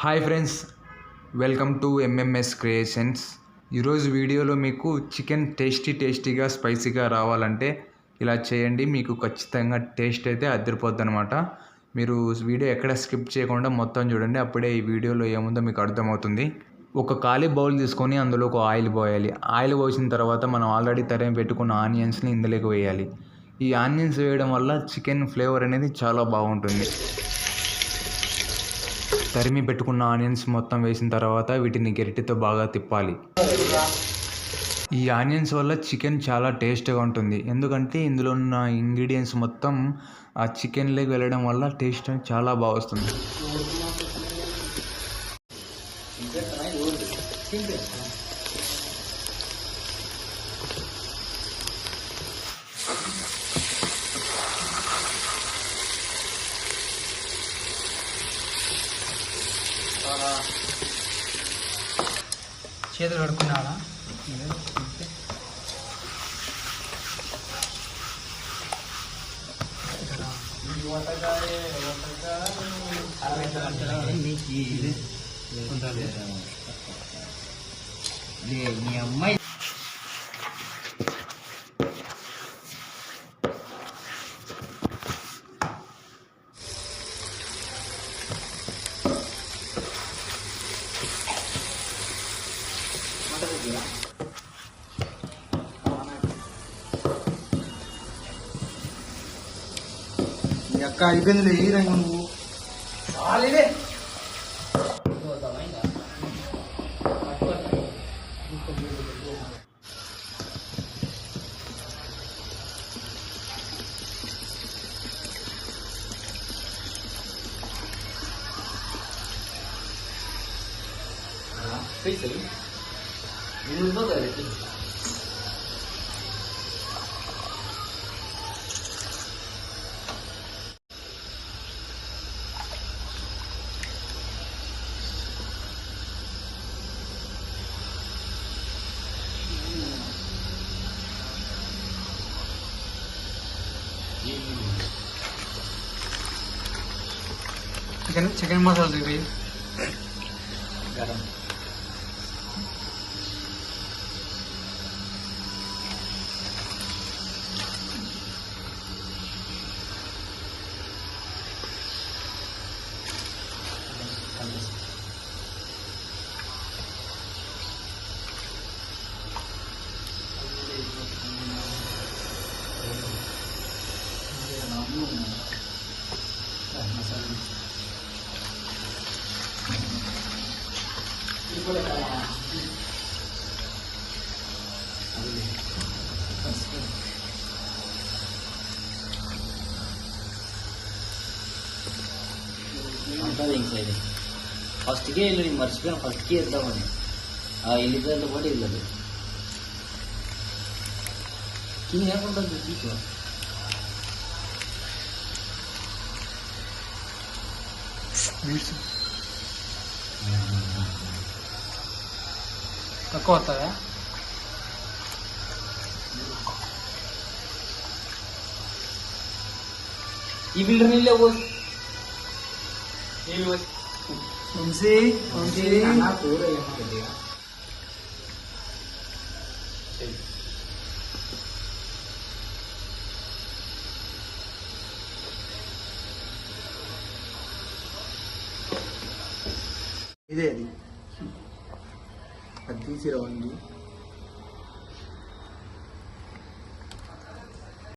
Hi friends welcome to MMS Creations. ఈరోజు వీడియోలో మీకు చికెన్ టేస్టీ టేస్టీగా స్పైసీగా రావాలంటే ఇలా చేయండి. మీకు ఖచ్చితంగా టేస్ట్ అయితే అదిరిపోద్ది అనమాట మీరు వీడియో ఎక్కడ స్కిప్ చేయకుండా మొత్తం చూడండి. అప్పుడే ఈ వీడియోలో ఏముందో మీకు అర్థమవుతుంది. ఒక ఖాళీ బౌల్ తీసుకొని అందులో ఒక ఆయిల్ పోయాలి. ఆయిల్ పోసిన తర్వాత మనం ఆల్రెడీ తరిమి పెట్టుకున్న ఆనియన్స్ని ఇందులోకి వేయాలి. ఈ ఆనియన్స్ వేయడం వల్ల చికెన్ ఫ్లేవర్ అనేది చాలా బాగుంటుంది. తరిమి పెట్టుకున్న ఆనియన్స్ మొత్తం వేసిన తర్వాత వీటిని గరిటెతో బాగా తిప్పాలి. ఈ ఆనియన్స్ వల్ల చికెన్ చాలా టేస్ట్గా ఉంటుంది. ఎందుకంటే ఇందులో ఉన్న ఇంగ్రీడియంట్స్ మొత్తం ఆ చికెన్లోకి వెళ్ళడం వల్ల టేస్ట్ చాలా బాగా వస్తుంది. చేతులు కడుక్కున్నాడా మీ అమ్మాయి అక్క అయిపోయింది ఏ రంగు నువ్వు 물을 먹어야겠지. Chicken chicken masala दे रही गरम 感じです。Thank you. ಫಸ್ಟ್ಗೆ ಇಲ್ಲ ನೀವು ಮರ್ಸ್ಬೇಕು ಫಸ್ಟ್ಗೆ ಇದ್ದಾವನು ಆ ಇಲ್ಲಿದ್ದ ಬಡಿ ಇಲ್ಲದು ಕೀ ಹೇಳ್ಕೊಂಡು ಬಂದು ಕೀಚು ಕಕ್ಕೋತಾವೆ. ಈ ಇಲ್ಲೇ ಹೋಗಿ. ಇಲ್ಲಿ నీళ్ళు పోసి వంశీ వంశీ కూర ఏమన్నా ఇదే అది అది తీసి రవండి